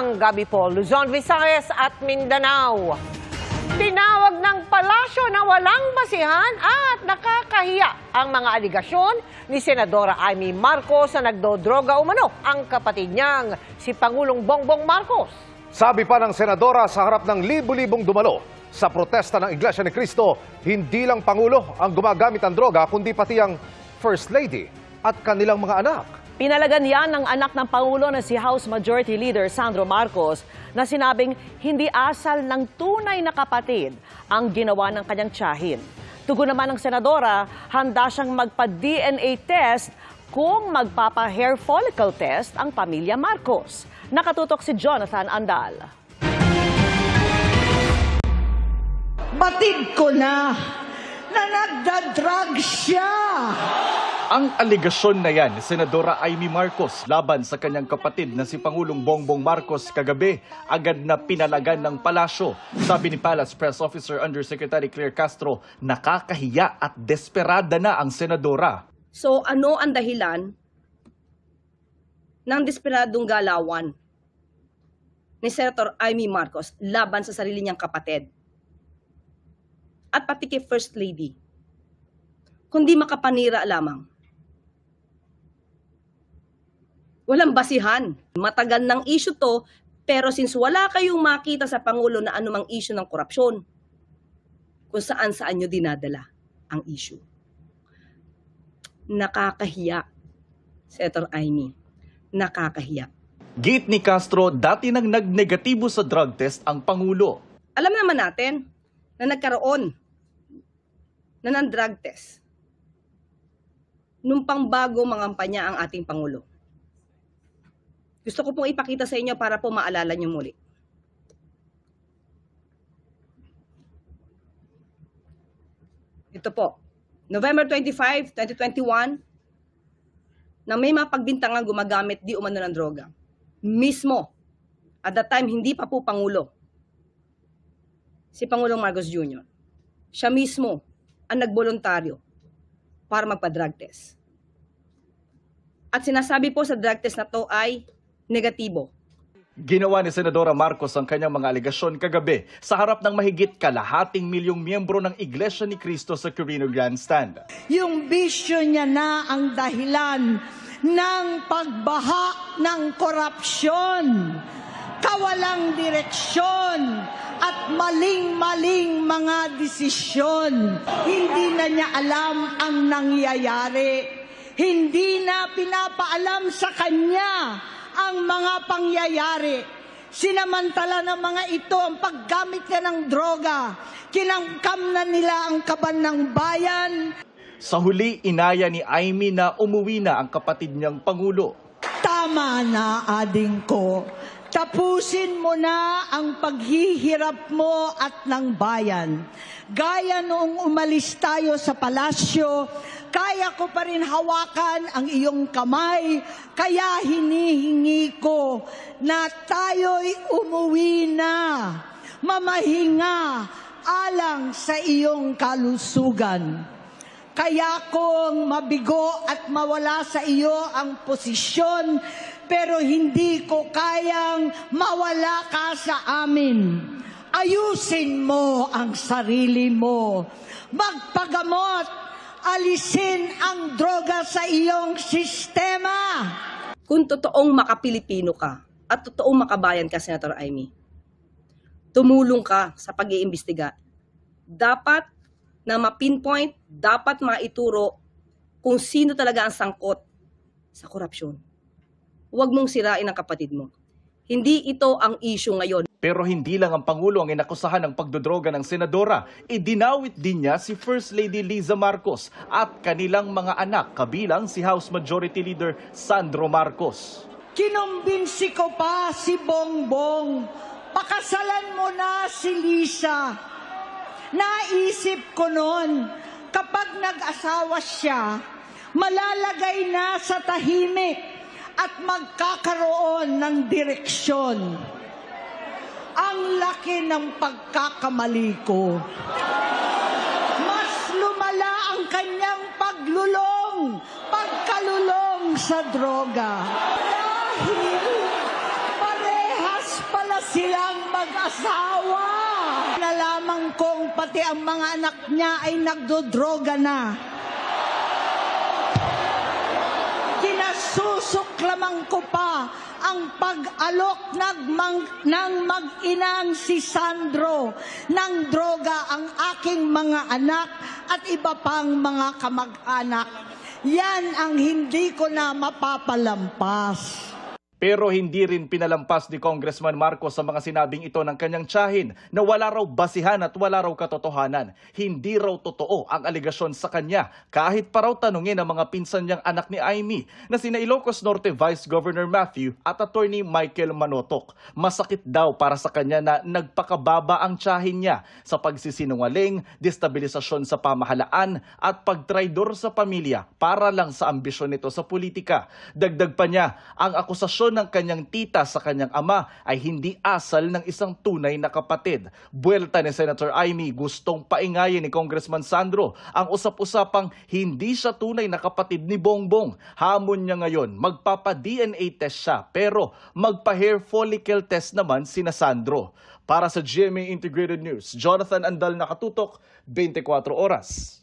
magandang gabi po, Luzon, Visayas at Mindanao. Tinawag ng palasyo na walang basihan at nakakahiya ang mga aligasyon ni Senadora Amy Marcos na nagdodroga umano ang kapatid niyang si Pangulong Bongbong Marcos. Sabi pa ng senadora sa harap ng libu-libong dumalo sa protesta ng Iglesia ni Cristo, hindi lang Pangulo ang gumagamit ng droga kundi pati ang First Lady at kanilang mga anak. Pinalagan yan ng anak ng Pangulo na si House Majority Leader Sandro Marcos na sinabing hindi asal ng tunay na kapatid ang ginawa ng kanyang tiyahin. Tugon naman ng senadora, handa siyang magpa-DNA test kung magpapa-hair follicle test ang pamilya Marcos. Nakatutok si Jonathan Andal. Batid ko na na nagda-drug siya. Ang aligasyon na yan ni Senadora Amy Marcos laban sa kanyang kapatid na si Pangulong Bongbong Marcos kagabi agad na pinalagan ng palasyo. Sabi ni Palace Press Officer Undersecretary Claire Castro, nakakahiya at desperada na ang senadora. So ano ang dahilan ng desperadong galawan ni Senator Amy Marcos laban sa sarili niyang kapatid at pati kay First Lady kundi makapanira lamang. Walang basihan. Matagal ng issue to, pero since wala kayong makita sa Pangulo na anumang issue ng korupsyon, kung saan saan nyo dinadala ang issue nakakahiya. Senator Amy, nakakahiya. Gate ni Castro, dati nang nagnegatibo sa drug test ang Pangulo. Alam naman natin na nagkaroon na ng drug test nung pangbago mangampanya ang ating Pangulo. Gusto ko pong ipakita sa inyo para po maalala nyo muli. Ito po, November 25, 2021, na may mga pagbintangan gumagamit di umano ng droga. Mismo, at that time hindi pa po Pangulo, si Pangulong Marcos Jr. Siya mismo ang nagboluntaryo para magpa-drug test. At sinasabi po sa drug test na to ay negatibo. Ginawa ni Senadora Marcos ang kanyang mga aligasyon kagabi sa harap ng mahigit kalahating milyong miyembro ng Iglesia ni Cristo sa Quirino Grandstand. Yung bisyo niya na ang dahilan ng pagbaha ng korupsyon, kawalang direksyon, at maling-maling mga desisyon. Hindi na niya alam ang nangyayari. Hindi na pinapaalam sa kanya ang mga pangyayari. Sinamantala ng mga ito ang paggamit niya ng droga. Kinangkam na nila ang kaban ng bayan. Sa huli, inaya ni Amy na umuwi na ang kapatid niyang Pangulo. Tama na, ading ko. Tapusin mo na ang paghihirap mo at ng bayan. Gaya noong umalis tayo sa palasyo, kaya ko pa rin hawakan ang iyong kamay, kaya hinihingi ko na tayo'y umuwi na, mamahinga alang sa iyong kalusugan. Kaya kong mabigo at mawala sa iyo ang posisyon, pero hindi ko kayang mawala ka sa amin. Ayusin mo ang sarili mo. Magpagamot, alisin ang droga sa iyong sistema. Kung totoong makapilipino ka at totoong makabayan ka, Senator Amy, tumulong ka sa pag-iimbestiga. Dapat na ma-pinpoint, dapat maituro kung sino talaga ang sangkot sa korupsyon. Huwag mong sirain ang kapatid mo. Hindi ito ang issue ngayon. Pero hindi lang ang Pangulo ang inakusahan ng pagdodroga ng Senadora, idinawit din niya si First Lady Liza Marcos at kanilang mga anak kabilang si House Majority Leader Sandro Marcos. Kinumbinsi ko pa si Bongbong. Pakasalan mo na si Lisa. Naisip ko noon, kapag nag-asawa siya, malalagay na sa tahimik at magkakaroon ng direksyon. Ang laki ng pagkakamali ko. Mas lumala ang kanyang paglulong, pagkalulong sa droga. Dahil parehas silang mag-asawa. Nalaman kong pati ang mga anak niya ay nagdodroga na. Kinasusuklaman ko pa ang pag-alok ng, ng mag-inang si Sandro ng droga ang aking mga anak at iba pang mga kamag-anak. Yan ang hindi ko na mapapalampas. Pero hindi rin pinalampas ni Congressman Marcos sa mga sinabing ito ng kanyang tiyahin na wala raw basihan at wala raw katotohanan. Hindi raw totoo ang aligasyon sa kanya kahit pa raw tanungin ang mga pinsan niyang anak ni Amy na sina Ilocos Norte Vice Governor Matthew at Attorney Michael Manotok. Masakit daw para sa kanya na nagpakababa ang tiyahin niya sa pagsisinungaling, destabilisasyon sa pamahalaan at pagtraidor sa pamilya para lang sa ambisyon nito sa politika. Dagdag pa niya, ang akusasyon ng kanyang tita sa kanyang ama ay hindi asal ng isang tunay na kapatid. Buwelta ni Senator Amy gustong paingayin ni Congressman Sandro ang usap-usapang hindi siya tunay na kapatid ni Bongbong. Hamon niya ngayon, magpapa-DNA test siya pero magpa-hair follicle test naman sina Sandro. Para sa GMA Integrated News, Jonathan Andal nakatutok, 24 oras.